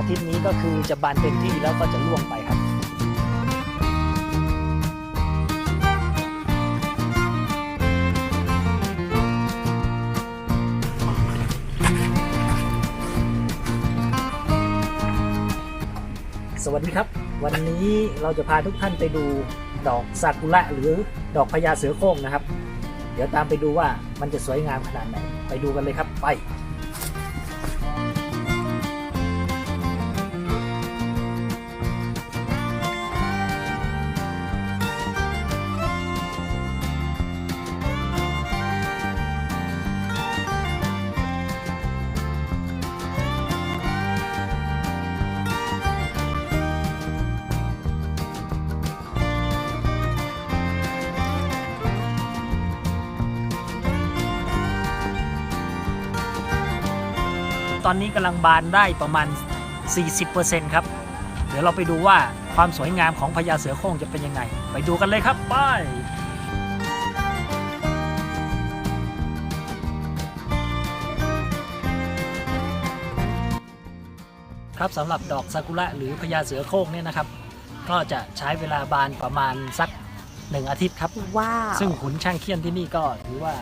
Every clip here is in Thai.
าทิตย์นี้ก็คือจะบานเต็มที่แล้วก็จะร่วงไปครับสวัสดีครับ วันนี้เราจะพาทุกท่านไปดูดอกซากุระหรือดอกพญาเสือโคร่งนะครับ เดี๋ยวตามไปดูว่ามันจะสวยงามขนาดไหน ไปดูกันเลยครับไป ตอนนี้กำลังบานได้ประมาณ 40%ครับ เดี๋ยวเราไปดูว่าความสวยงามของพญาเสือโคร่งจะเป็นยังไง ไปดูกันเลยครับไปครับสำหรับดอกซากุระหรือพญาเสือโคร่งเนี่ยนะครับ ก็จะใช้เวลาบานประมาณสักหนึ่งอาทิตย์ครับ ว้าว ซึ่งขุนช่างเคียนที่นี่ก็ถือว่า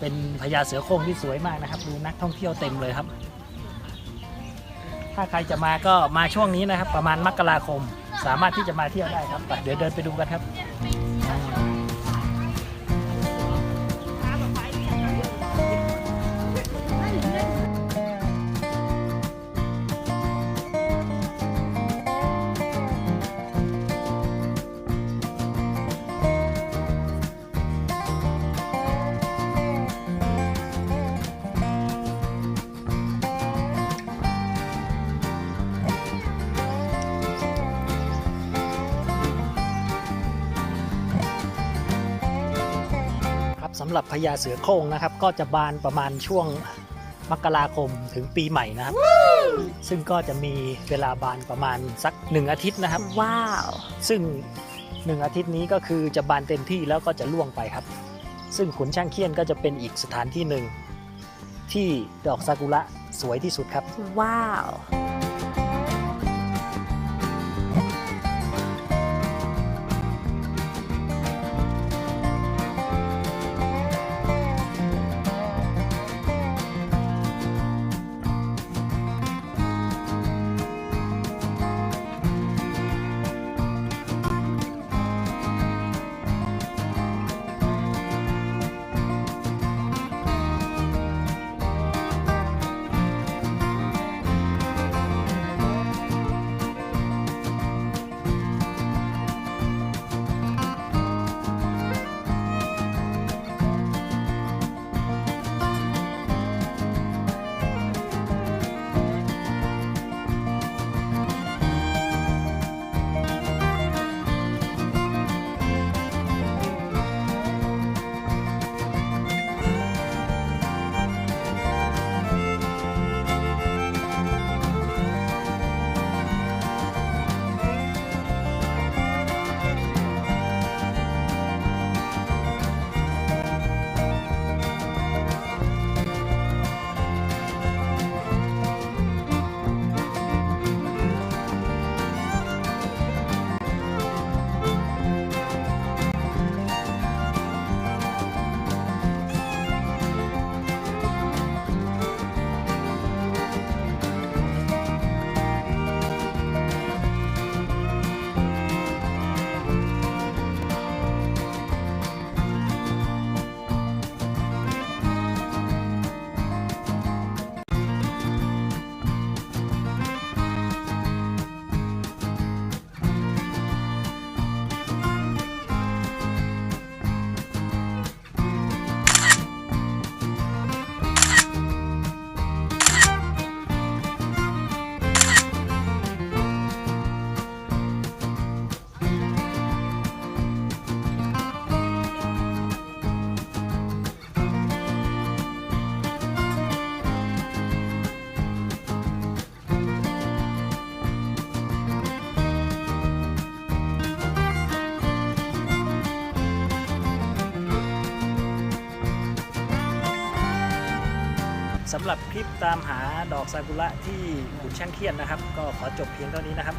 เป็นพญาเสือโคร่งที่สวยมากนะครับ ดูนักท่องเที่ยวเต็มเลยครับ ถ้าใครจะมาก็มาช่วงนี้นะครับ ประมาณมกราคม สามารถที่จะมาเที่ยวได้ครับไปเดี๋ยวเดินไปดูกันครับำหรับพญาเสือโคร่งนะครับ ก็จะบานประมาณช่วงมกราคมถึงปีใหม่นะครับ ซึ่งก็จะมีเวลาบานประมาณสักหนึ่งอาทิตย์นะครับ ว้าว ซึ่งหนึ่งอาทิตย์นี้ก็คือจะบานเต็มที่แล้วก็จะล่วงไปครับ ซึ่งขุนช่างเคียนก็จะเป็นอีกสถานที่หนึ่งที่ดอกซากุระสวยที่สุดครับ ว้าว สำหรับคลิปตามหาดอกซากุระที่ขุนช่างเครียดนะครับ ก็ขอจบเพียงเท่านี้นะครับ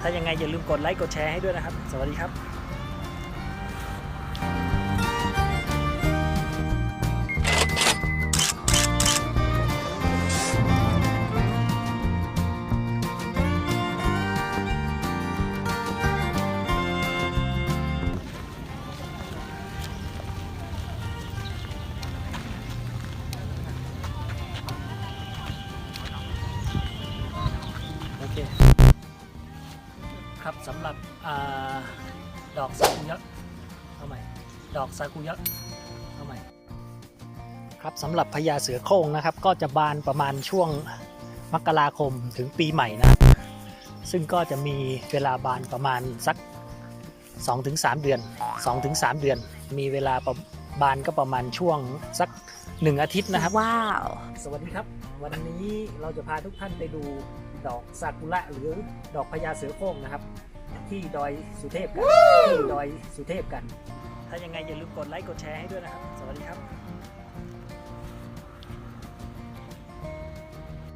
ถ้ายังไงอย่าลืมกดไลค์กดแชร์ให้ด้วยนะครับ สวัสดีครับ ครับสำหรับอาดอกซากุยะเอาใหม่ดอกซากุยะเอาใหม่ครับสำหรับพญาเสือโคร่งนะครับ ก็จะบานประมาณช่วงมกราคมถึงปีใหม่นะครับซึ่งก็จะมีเวลาบานประมาณสัก 2-3 เดือน 2-3 เดือน มีเวลาประบานก็ประมาณช่วงสักหนึ่งอาทิตย์นะครับ ว้าว สวัสดีครับ วันนี้เราจะพาทุกท่านไปดู ดอกซากุระหรือดอกพญาเสือโคร่งนะครับ ที่ดอยสุเทพกันที่ดอยสุเทพกัน ถ้ายังไงอย่าลืมกดไลค์กดแชร์ให้ด้วยนะครับ สวัสดีครับ